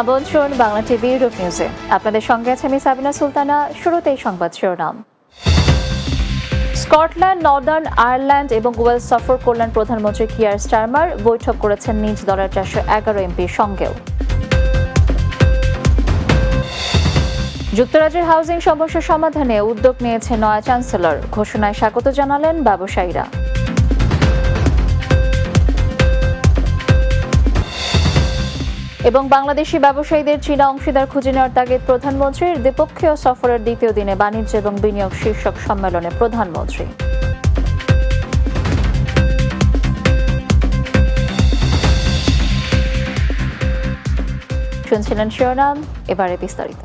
আমন্ত্রণ Bangla TV Europe নিউজে। আপনাদের সঙ্গে আছে আমি সাবিনা সুলতানা, শুরুতেই সংবাদ শিরোনাম। স্কটল্যান্ড, নর্দার্ন আয়ারল্যান্ড এবং ওয়েলস সফর করলেন প্রধানমন্ত্রী কিয়ার স্টারমার। বৈঠক করেছেন নিজ দলের চারশো এগারো এমপির সঙ্গেও। যুক্তরাজ্যের হাউজিং সমস্যা সমাধানে উদ্যোগ নিয়েছে নয়া চ্যান্সেলর ঘোষণায় স্বাগত জানালেন ব্যবসায়ীরা। এবং বাংলাদেশি ব্যবসায়ীদের চীনা অংশীদার খুঁজে নেওয়ার তাগিদ প্রধানমন্ত্রীর দ্বিপক্ষীয় সফরের দ্বিতীয় দিনে বাণিজ্য এবং বিনিয়োগ শীর্ষক সম্মেলনে প্রধানমন্ত্রী। শুনছিলেন শিরোনাম, এবারে বিস্তারিত।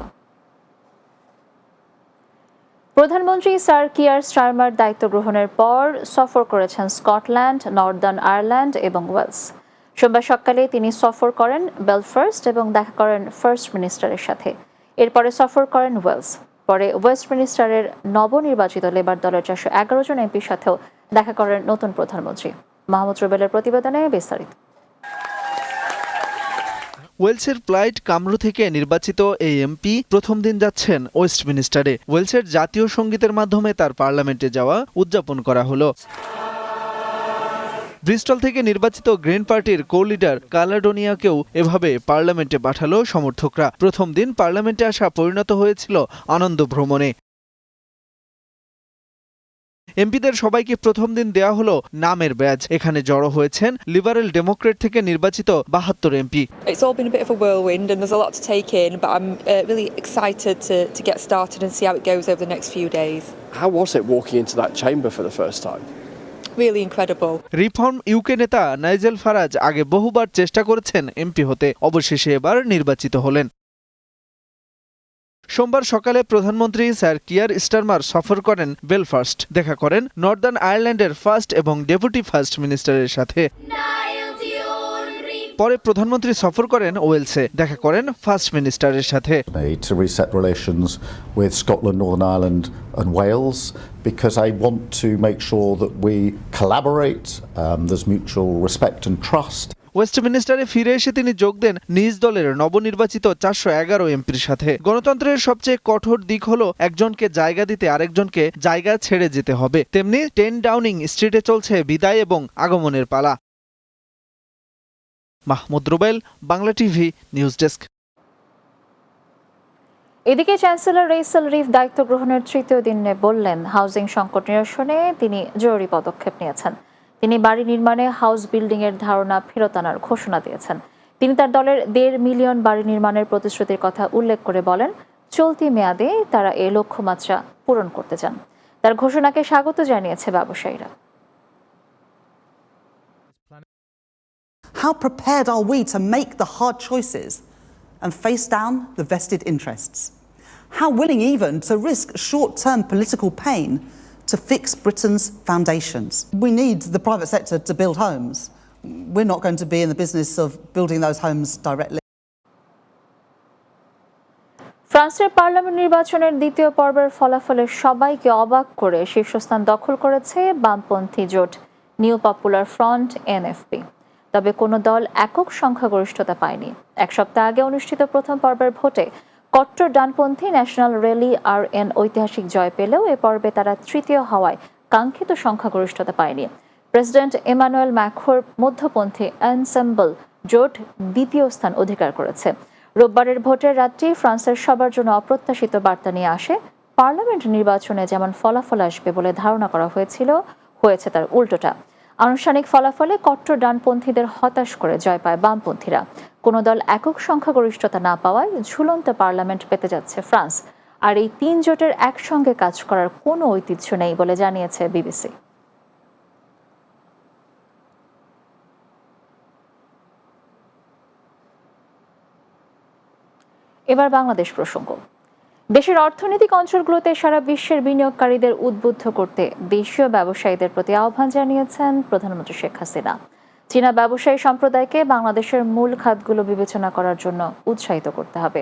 প্রধানমন্ত্রী স্যার কিয়ার স্টারমার দায়িত্ব গ্রহণের পর সফর করেছেন স্কটল্যান্ড, নর্দার্ন আয়ারল্যান্ড এবং ওয়েলস। সোমবার সকালে তিনি সফর করেন বেলফার্স্ট এবং দেখা করেন ফার্স্ট মিনিস্টারের সাথে। এরপরে সফর করেন ওয়েলস। পরে ওয়েস্ট ওয়েস্টমিনিস্টারের নবনির্বাচিত লেবার দলের চারশো এগারো জন এমপির সাথেও দেখা করেন নতুন প্রধানমন্ত্রী। মাহমুদ রুবেলের প্রতিবেদনে বিস্তারিত। ওয়েলসের প্লাইট কামরু থেকে নির্বাচিত এই এমপি প্রথম দিন যাচ্ছেন ওয়েস্টমিনিস্টারে। ওয়েলসের জাতীয় সঙ্গীতের মাধ্যমে তার পার্লামেন্টে যাওয়া উদযাপন করা হলো। ব্রিস্টল থেকে নির্বাচিত গ্রিন পার্টির কো লিডার কালাডোনিয়াকেও এভাবে পার্লামেন্টে পাঠালো সমর্থকরা। প্রথম দিন পার্লামেন্টে আসা পরিণত হয়েছিল আনন্দ ভ্রমণে। এমপিদের সবাইকে প্রথম দিন দেয়া হলো নামের ব্যাজ। এখানে জড়ো হয়েছেন লিবারেল ডেমোক্রেট থেকে নির্বাচিত বাহাত্তর MP. How was it walking into that chamber for the? Really incredible. Reform UK নেতা নাইজেল ফারাজ আগে বহুবার চেষ্টা করেছেন এমপি হতে অবশেষে এবার নির্বাচিত হলেন। সোমবার সকালে প্রধানমন্ত্রী স্যার কিয়ার স্টারমার সফর করেন বেলফাস্ট। দেখা করেন নর্দার্ন আয়ারল্যান্ডের ফার্স্ট এবং ডেপুটি ফার্স্ট মিনিস্টারের সাথে। পরে প্রধানমন্ত্রী সফর করেন ওয়েলসে। দেখা করেন ফার্স্ট মিনিস্টারের সাথে। Made to reset relations with Scotland, Northern Ireland, and Wales because I want to make sure that we collaborate, um, there's mutual respect and trust. ওয়েস্টমিনিস্টারে ফিরে এসে তিনি যোগ দেন নিজ দলের নবনির্বাচিত চারশো এগারো এমপির সাথে। গণতন্ত্রের সবচেয়ে কঠোর দিক হলো একজনকে জায়গা দিতে আরেকজনকে জায়গা ছেড়ে যেতে হবে। তেমনি টেন ডাউনিং স্ট্রিটে চলছে বিদায় এবং আগমনের পালা। Mahmud Rubel, Bangla TV, news desk. এদিকে চ্যান্সেলর রেইসেল রিফ দায়িত্ব গ্রহণের তৃতীয় দিনে বললেন, হাউজিং সংকট নিরসনে তিনি জরুরি পদক্ষেপ নিয়েছেন। তিনি বাড়ি নির্মাণে হাউস বিল্ডিং এর ধারণা ফেরত আনার ঘোষণা দিয়েছেন। তিনি তার দলের দেড় মিলিয়ন বাড়ি নির্মাণের প্রতিশ্রুতির কথা উল্লেখ করে বলেন, চলতি মেয়াদে তারা এ লক্ষ্যমাত্রা পূরণ করতে চান। তার ঘোষণাকে স্বাগত জানিয়েছে ব্যবসায়ীরা। How prepared are we to make the hard choices and face down the vested interests? How willing even to risk short term political pain to fix Britain's foundations? We need the private sector to build homes. We're not going to be in the business of building those homes directly. ফ্রান্সের parliament নির্বাচনের দ্বিতীয় পর্বের ফলাফলে সবাইকে অবাক করে শীর্ষস্থান দখল করেছে বামপন্থী জোট নিউ পপুলার ফ্রন্ট এনএফপি তবে কোনো দল একক সংখ্যাগরিষ্ঠতা পায়নি। এক সপ্তাহ আগে অনুষ্ঠিত প্রথম পর্বের ভোটে কট্টর ডানপন্থী ন্যাশনাল র্যালি আর এন ঐতিহাসিক জয় পেলেও এ পর্বে তারা তৃতীয় হওয়ায় কাঙ্ক্ষিত সংখ্যাগরিষ্ঠতা পায়নি। প্রেসিডেন্ট এমানুয়েল ম্যাখোর মধ্যপন্থী অ্যানসেম্বল জোট দ্বিতীয় স্থান অধিকার করেছে। রোববারের ভোটের রাতটি ফ্রান্সের সবার জন্য অপ্রত্যাশিত বার্তা নিয়ে আসে। পার্লামেন্ট নির্বাচনে যেমন ফলাফল আসবে বলে ধারণা করা হয়েছিল, হয়েছে তার উল্টোটা। আনুষ্ঠানিক ফলাফলে কট্টর ডানপন্থীদের হতাশ করে জয় পায় বামপন্থীরা। কোনো দল একক সংখ্যাগরিষ্ঠতা না পাওয়ায় ঝুলন্ত পার্লামেন্ট পেতে যাচ্ছে ফ্রান্স। আর এই তিন জোটের একসঙ্গে কাজ করার কোনো ঐতিহ্য নেই বলে জানিয়েছে বিবিসি। এবার বাংলাদেশ প্রসঙ্গ। দেশের অর্থনৈতিক অঞ্চলগুলোতে সারা বিশ্বের বিনিয়োগকারীদের উদ্বুদ্ধ করতে দেশীয় ব্যবসায়ীদের প্রতি আহ্বান জানিয়েছেন প্রধানমন্ত্রী শেখ হাসিনা। চীনা ব্যবসায়ী সম্প্রদায়কে বাংলাদেশের মূল খাতগুলো বিবেচনা করার জন্য উৎসাহিত করতে হবে।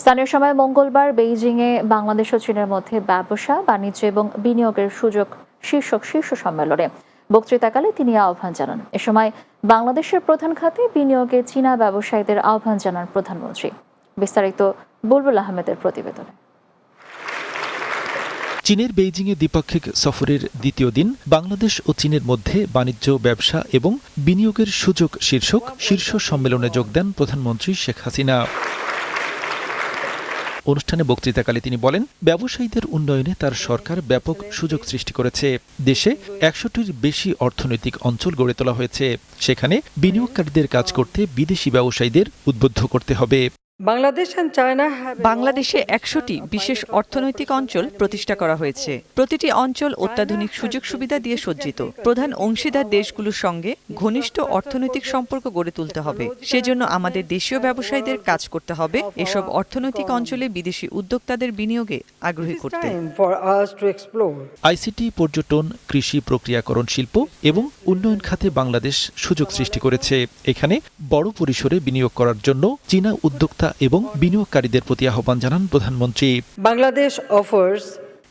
স্থানীয় সময় মঙ্গলবার বেইজিংয়ে বাংলাদেশ ও চীনের মধ্যে ব্যবসা, বাণিজ্য এবং বিনিয়োগের সুযোগ শীর্ষক শীর্ষ সম্মেলনে বক্তৃতাকালে তিনি আহ্বান জানান। এ সময় বাংলাদেশের প্রধান খাতে বিনিয়োগে চীনা ব্যবসায়ীদের আহ্বান জানান প্রধানমন্ত্রী। বিস্তারিত বুলবুল আহমেদের প্রতিবেদনে। চীনের বেইজিংয়ে দ্বিপাক্ষিক সফরের দ্বিতীয় দিন বাংলাদেশ ও চীনের মধ্যে বাণিজ্য, ব্যবসা এবং বিনিয়োগের সুযোগ শীর্ষক শীর্ষ সম্মেলনে যোগ দেন প্রধানমন্ত্রী শেখ হাসিনা। অনুষ্ঠানে বক্তৃতাকালে তিনি বলেন, ব্যবসায়ীদের উন্নয়নে তার সরকার ব্যাপক সুযোগ সৃষ্টি করেছে। দেশে একশোটির বেশি অর্থনৈতিক অঞ্চল গড়ে তোলা হয়েছে। সেখানে বিনিয়োগকারীদের কাজ করতে বিদেশি ব্যবসায়ীদের উদ্বুদ্ধ করতে হবে। বাংলাদেশে একশোটি বিশেষ অর্থনৈতিক অঞ্চল প্রতিষ্ঠা করা হয়েছে। প্রতিটি অঞ্চল অত্যাধুনিক সুযোগ সুবিধা দিয়ে সজ্জিত। প্রধান অংশীদার দেশগুলোর সঙ্গে ঘনিষ্ঠ অর্থনৈতিক সম্পর্ক গড়ে তুলতে হবে। সেজন্য আমাদের দেশীয় ব্যবসায়ীদের কাজ করতে হবে। এসব অর্থনৈতিক অঞ্চলে বিদেশি উদ্যোক্তাদের বিনিয়োগে আগ্রহী করতে. আইসিটি পর্যটন কৃষি প্রক্রিয়াকরণ শিল্প এবং উন্নয়ন খাতে বাংলাদেশ সুযোগ সৃষ্টি করেছে। এখানে বড় পরিসরে বিনিয়োগ করার জন্য চীনা উদ্যোক্তা এবং বিনিয়োগকারীদের প্রতি আহ্বান জানান প্রধানমন্ত্রী। Bangladesh offers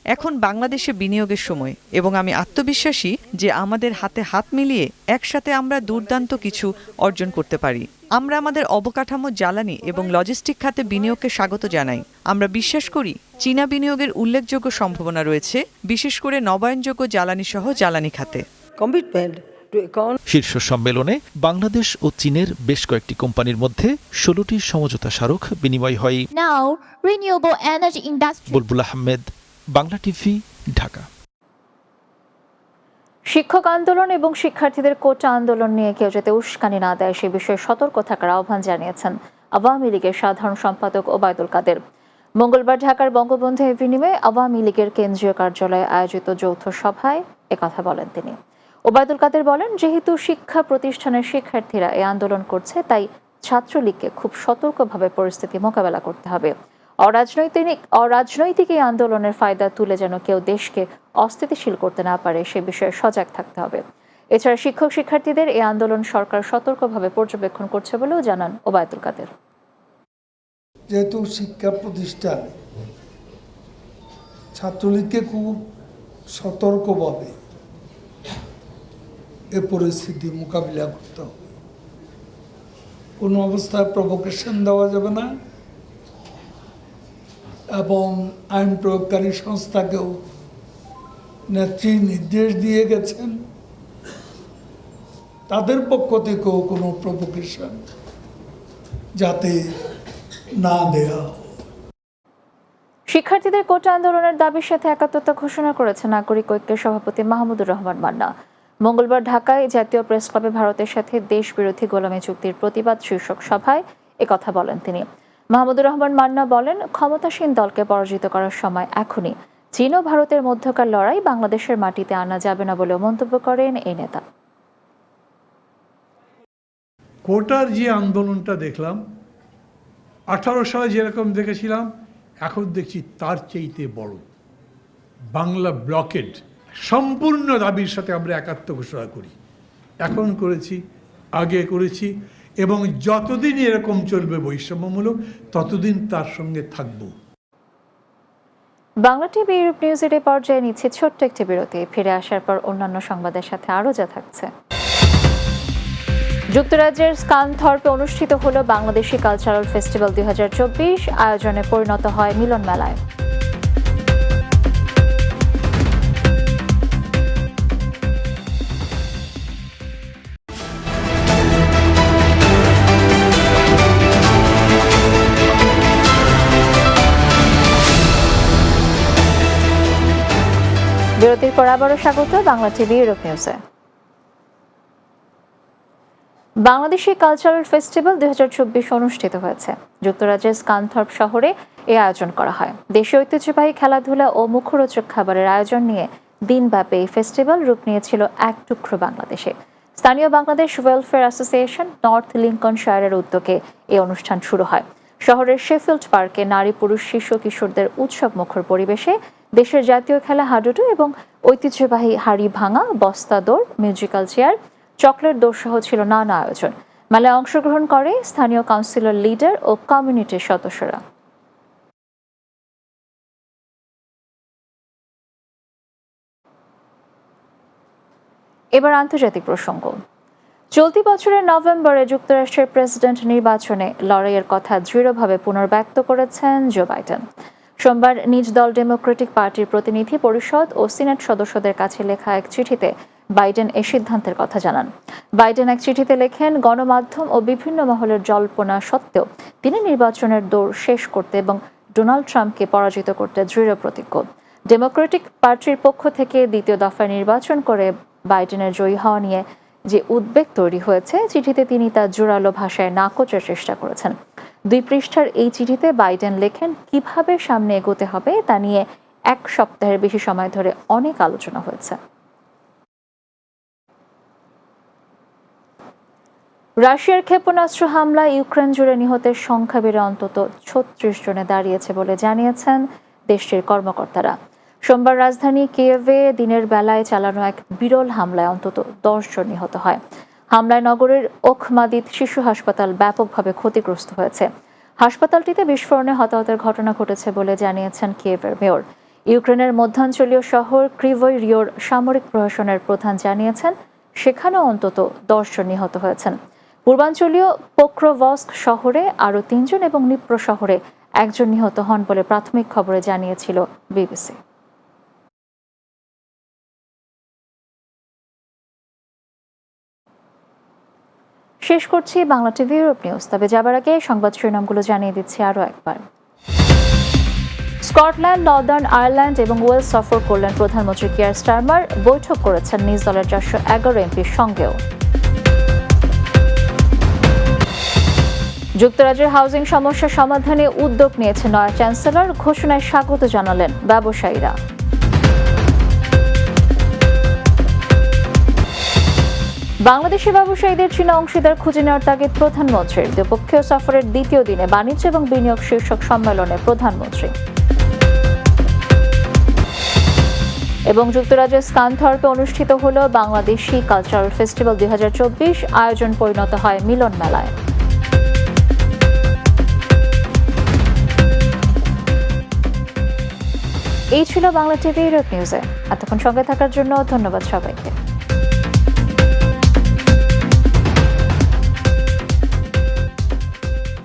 এখন বাংলাদেশে বিনিয়োগের সময় এবং আমি আত্মবিশ্বাসী যে আমাদের হাতে হাত মিলিয়ে একসাথে আমরা দুর্দান্ত কিছু অর্জন করতে পারি। আমরা আমাদের অবকাঠামো জ্বালানি এবং লজিস্টিক খাতে বিনিয়োগকে স্বাগত জানাই। আমরা বিশ্বাস করি চীনা বিনিয়োগের উল্লেখযোগ্য সম্ভাবনা রয়েছে বিশেষ করে নবায়নযোগ্য জ্বালানি সহ জ্বালানি খাতে। economic শীর্ষ সম্মেলনে বাংলাদেশ ও চীনের বেশ কয়েকটি কোম্পানির মধ্যে ষোলোটি সমঝোতা স্মারক বিনিময় হয়। বুলবুল আহমেদ বাংলা টিভি ঢাকা। শিক্ষক আন্দোলন এবং শিক্ষার্থীদের কোটা আন্দোলন নিয়ে কেউ যাতে উস্কানি না দেয় সে বিষয়ে সতর্ক থাকার আহ্বান জানিয়েছেন আওয়ামী লীগের সাধারণ সম্পাদক ওবায়দুল কাদের। মঙ্গলবার ঢাকার বঙ্গবন্ধু এভিনিউয়ে আওয়ামী লীগের কেন্দ্রীয় কার্যালয়ে আয়োজিত যৌথ সভায় একথা বলেন তিনি। ওবায়দুল কাদের বলেন, যেহেতু শিক্ষা প্রতিষ্ঠানের শিক্ষার্থীরা এই আন্দোলন করছে, তাই ছাত্রলীগকে খুব সতর্কভাবে পরিস্থিতি মোকাবেলা করতে হবে। অরাজনৈতিক অরাজনৈতিক এই আন্দোলনের ফায়দা তুলে যেন কেউ দেশকে অস্থিতিশীল করতে না পারে, সে বিষয়ে সজাগ থাকতে হবে। এছাড়া শিক্ষক শিক্ষার্থীদের এই আন্দোলন সরকার সতর্কভাবে পর্যবেক্ষণ করছে বলেও জানান ওবায়দুল কাদের। যেহেতু শিক্ষা প্রতিষ্ঠান ছাত্রলীগকে খুব সতর্কভাবে এ পরিস্থিতি মোকাবিলা করতে হবে। কোনো অবস্থায় প্রভোকেশন দেওয়া যাবে না। এবং আইন প্রয়োগকারী সংস্থাকেও নেত্রী নির্দেশ দিয়ে গেছেন। তাদের পক্ষ থেকেও কোনো প্রভোকেশন যাতে না দেয়া শিক্ষার্থীদের কোটা আন্দোলনের দাবির সাথে একাত্মতা ঘোষণা করেছে নাগরিক ঐক্যের সভাপতি মাহমুদুর রহমান মান্না। মঙ্গলবার ঢাকায় জাতীয় প্রেস ক্লাবে ভারতের সাথে দেশ বিরোধী গোলামী চুক্তির প্রতিবাদ শীর্ষক সভায় একথা বলেন তিনি। মাহমুদুর রহমান মান্না বলেন, ক্ষমতাসীন দলকে পরাজিত করার সময় এখনই চীন ও ভারতের মধ্যকার লড়াই বাংলাদেশের মাটিতে আনা যাবে না বলেও মন্তব্য করেন এই নেতা। কোটার যে আন্দোলনটা দেখলাম, আঠারো সালে যেরকম দেখেছিলাম, এখন দেখছি তার চাইতে বড়। বাংলা ব্লকেড সম্পূর্ণ দাবির সাথে আমরা একাত্ম ঘোষণা করি। এখন করেছি, আগে করেছি, এবং যতদিন এরকম চলবে বৈষম্যমূলক, ততদিন তার সঙ্গে থাকব। বাংলা টিভি ইউরোপ নিউজের এ পর্যায়ে নিচ্ছে ছোট্ট একটি বিরতি। ফিরে আসার পর অন্যান্য সংবাদের সাথে আরও যা থাকছে। যুক্তরাজ্যের স্কানথর্পে অনুষ্ঠিত হলো বাংলাদেশি কালচারাল ফেস্টিভ্যাল দুই হাজার চব্বিশ। আয়োজনে পরিণত হয় মিলন মেলায় বিরতির পর আবারও স্বাগত বাংলা টিভি ইউরোপ নিউজে। বাংলাদেশি কালচারাল ফেস্টিভ্যাল দু হাজার চব্বিশ অনুষ্ঠিত হয়েছে। যুক্তরাজ্যের স্কানথর্প শহরে এ আয়োজন করা হয়। দেশীয় ঐতিহ্যবাহী খেলাধুলা ও মুখরোচক খাবারের আয়োজন নিয়ে দিনব্যাপী এই ফেস্টিভ্যাল রূপ নিয়েছিল এক টুকরো বাংলাদেশে। স্থানীয় বাংলাদেশ ওয়েলফেয়ার অ্যাসোসিয়েশন নর্থ লিঙ্কন শায়ারের উদ্যোগে এই অনুষ্ঠান শুরু হয়। শহরের শেফিল্ড পার্কে নারী পুরুষ শিশু কিশোরদের উৎসব মুখর পরিবেশে দেশের জাতীয় খেলা হাডুডু এবং ঐতিহ্যবাহী হাড়ি ভাঙা, বস্তা দৌড়, মিউজিক্যাল চেয়ার, চকলেট দৌড় সহ ছিল নানা আয়োজন। মেলায় অংশগ্রহণ করে স্থানীয় কাউন্সিলর লিডার ও কমিউনিটির সদস্যরা। এবার আন্তর্জাতিক প্রসঙ্গ। চলতি বছরের নভেম্বরে যুক্তরাষ্ট্রের প্রেসিডেন্ট নির্বাচনে লড়াইয়ের কথা দৃঢ়ভাবে পুনর্ব্যক্ত করেছেন জো বাইডেন। সোমবার নিজ দল ডেমোক্রেটিক পার্টির প্রতিনিধি পরিষদ ও সিনেট সদস্যদের কাছে লেখা এক চিঠিতে বাইডেন এ সিদ্ধান্তের কথা জানান। বাইডেন এক চিঠিতে লেখেন, গণমাধ্যম ও বিভিন্ন মহলের জল্পনা সত্ত্বেও তিনি নির্বাচনের দৌড় শেষ করতে এবং ডোনাল্ড ট্রাম্পকে পরাজিত করতে দৃঢ় প্রতিজ্ঞ। ডেমোক্রেটিক পার্টির পক্ষ থেকে দ্বিতীয় দফায় নির্বাচন করে বাইডেনের জয়ী হওয়া নিয়ে যে উদ্বেগ তৈরি হয়েছে চিঠিতে তিনি তার জোরালো ভাষায় নাকচের চেষ্টা করেছেন। দুই পৃষ্ঠার এই চিঠিতে বাইডেন লেখেন, কীভাবে সামনে এগোতে হবে তা নিয়ে এক সপ্তাহের বেশি সময় ধরে অনেক আলোচনা হয়েছে। রাশিয়ার ক্ষেপণাস্ত্র হামলা ইউক্রেন জুড়ে নিহতের সংখ্যা বেড়ে অন্তত ছত্রিশ জনে দাঁড়িয়েছে বলে জানিয়েছেন দেশটির কর্মকর্তারা। সোমবার রাজধানী কিয়েভে দিনের বেলায় চালানো এক বিরল হামলায় অন্তত দশ জন নিহত হয়। হামলায় নগরের ওখমাদিত শিশু হাসপাতাল ব্যাপকভাবে ক্ষতিগ্রস্ত হয়েছে। হাসপাতালটিতে বিস্ফোরণে হতাহতের ঘটনা ঘটেছে বলে জানিয়েছেন কিয়েভের মেয়র। ইউক্রেনের মধ্যাঞ্চলীয় শহর ক্রিভই রিওর সামরিক প্রশাসনের প্রধান জানিয়েছেন, সেখানেও অন্তত দশ জন নিহত হয়েছেন। পূর্বাঞ্চলীয় পোক্রোভস্ক শহরে আরও তিনজন এবং নিপ্র শহরে একজন নিহত হন বলে প্রাথমিক খবরে জানিয়েছিল বিবিসি। শেষ করছি বাংলা টিভি ইউরোপ নিউজ। তবে যাবার আগে সংবাদ শিরোনামগুলো জানিয়ে দিচ্ছি আরও একবার। স্কটল্যান্ড, নর্দার্ন আয়ারল্যান্ড এবং ওয়েলস সফর করলেন প্রধানমন্ত্রী কিয়ার স্টারমার। বৈঠক করেছেন নিজ দলের চারশো এগারো এমপির সঙ্গেও। যুক্তরাজ্যের হাউজিং সমস্যা সমাধানে উদ্যোগ নিয়েছে নয়া চ্যান্সেলর, ঘোষণায় স্বাগত জানালেন ব্যবসায়ীরা। বাংলাদেশি ব্যবসায়ীদের চীনা অংশীদার খুঁজে নেওয়ার তাগিদ প্রধানমন্ত্রীর। দ্বিপক্ষীয় সফরের দ্বিতীয় দিনে বাণিজ্য এবং বিনিয়োগ শীর্ষক সম্মেলনে প্রধানমন্ত্রী। এবং যুক্তরাজ্যের স্কানথর্পে অনুষ্ঠিত হল বাংলাদেশি কালচারাল ফেস্টিভ্যাল দুই হাজার চব্বিশ। আয়োজন পরিণত হয় মিলন মেলায়। এই ছিল বাংলা টিভি ইউরোপ নিউজে। এতক্ষণ সঙ্গে থাকার জন্য ধন্যবাদ সবাইকে।